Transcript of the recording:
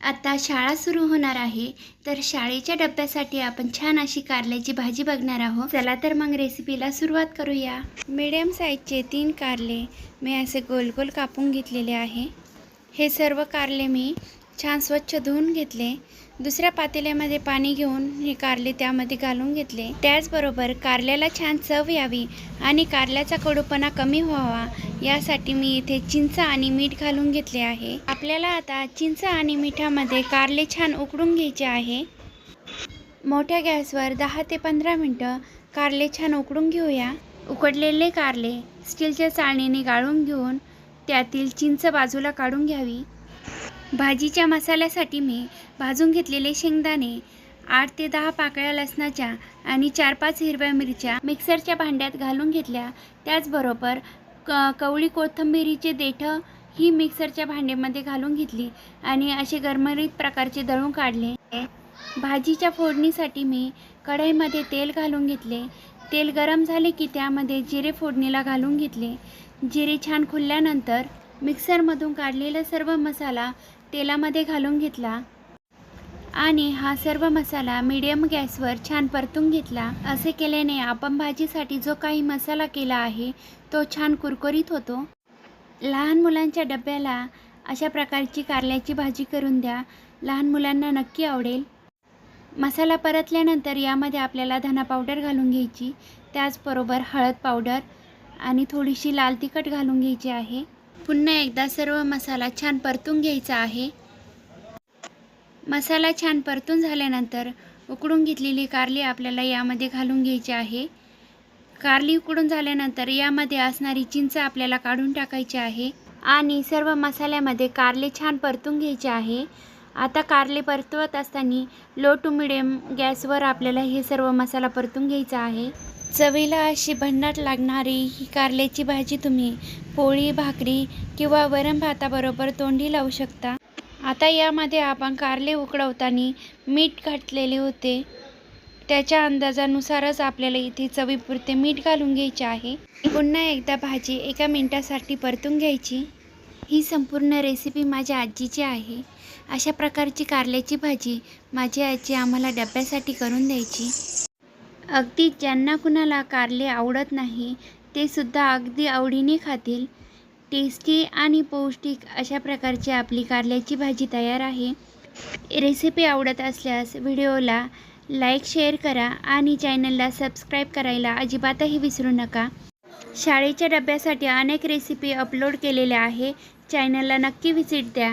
आता शाळा सुरू होणार आहे. तर शाळेच्या डब्यासाठी आपण छान अशी कारल्याची भाजी बघणार आहोत. चला तर मग रेसिपीला सुरुवात करूया. मिडियम साईजचे तीन कारले. मी असे गोल गोल कापून घेतलेले आहे. हे सर्व कारले मी छान स्वच्छ धुवून घेतले. दुसऱ्या पातेल्यामध्ये पाणी घेऊन हे कारले त्यामध्ये घालून घेतले. त्याचबरोबर कारल्याला छान चव यावी आणि कारल्याचा कडूपणा कमी व्हावा यासाठी मी इथे चिंच आणि मीठ घालून घेतले आहे. आपल्याला आता चिंच आणि मिठामध्ये कारले छान उकडून घ्यायचे आहे. मोठ्या गॅसवर दहा ते पंधरा मिनटं कारले छान उकडून घेऊया. उकडलेले कारले स्टीलच्या चाळणीने गाळून घेऊन त्यातील चिंच बाजूला काढून घ्यावी. भाजीच्या मसाल्यासाठी मी भाजून घेतलेले शेंगदाणे आठ ते दहा पाकळ्या लसणाच्या आणि चार पाच हिरव्या मिरच्या मिक्सरच्या भांड्यात घालून घेतल्या. त्याचबरोबर क कवळी कोथंबिरीचे देठं ही मिक्सरच्या भांड्यामध्ये घालून घेतली आणि असे गरमरीत प्रकारचे दळून काढले. भाजीच्या फोडणीसाठी मी कढईमध्ये तेल घालून घेतले. तेल गरम झाले की त्यामध्ये जिरे फोडणीला घालून घेतले. जिरे छान खुलल्यानंतर मिक्सरमधून काढलेला सर्व मसाला तेलामध्ये घालून घेतला आणि हा सर्व मसाला मीडियम गॅसवर छान परतून घेतला. असे केल्याने आपण भाजीसाठी जो काही मसाला केला आहे तो छान कुरकुरीत होतो. लहान मुलांच्या डब्याला अशा प्रकारची कारल्याची भाजी करून द्या. लहान मुलांना नक्की आवडेल. मसाला परतल्यानंतर यामध्ये आपल्याला धना पावडर घालून घ्यायची. त्याचबरोबर हळद पावडर आणि थोडीशी लाल तिखट घालून घ्यायची आहे. पुन्हा एकदा सर्व मसाला छान परतून घ्यायचा आहे. मसाला छान परतून झाल्यानंतर उकडून घेतलेली कारली आपल्याला यामध्ये घालून घ्यायची आहे. कारली उकडून झाल्यानंतर यामध्ये असणारी चिंच आपल्याला काढून टाकायची आहे आणि सर्व मसाल्यामध्ये कारले छान परतून घ्यायचे आहे. आता कारले परतवत असताना लो टू मिडियम गॅसवर आपल्याला हे सर्व मसाला परतून घ्यायचा आहे. चवीला अशी भन्नाट लागणारी ही कारल्याची भाजी तुम्ही पोळी भाकरी किंवा वरण भाताबरोबर तोंडी लावू शकता. आता यामध्ये आपण कारले उकडवताना मीठ घातलेले होते. त्याच्या अंदाजानुसारच आपल्याला इथे चवीपुरते मीठ घालून घ्यायचे आहे. पुन्हा एकदा भाजी एका मिनटासाठी परतून घ्यायची. ही संपूर्ण रेसिपी माझ्या आजीची आहे. अशा प्रकारची कारल्याची भाजी माझी आजी आम्हाला डब्यासाठी करून द्यायची. अगदी ज्यांना कुणाला कारले आवडत नाही ते सुद्धा अगदी आवडीने खातील. टेस्टी आणि पौष्टिक अशा प्रकारची आपली कारल्याची भाजी तयार आहे. रेसिपी आवडत असल्यास व्हिडिओला लाईक शेअर करा आणि चॅनलला सबस्क्राईब करायला अजिबातही विसरू नका. शाळेच्या डब्यासाठी अनेक रेसिपी अपलोड केलेल्या आहे. चॅनलला नक्की व्हिजिट द्या.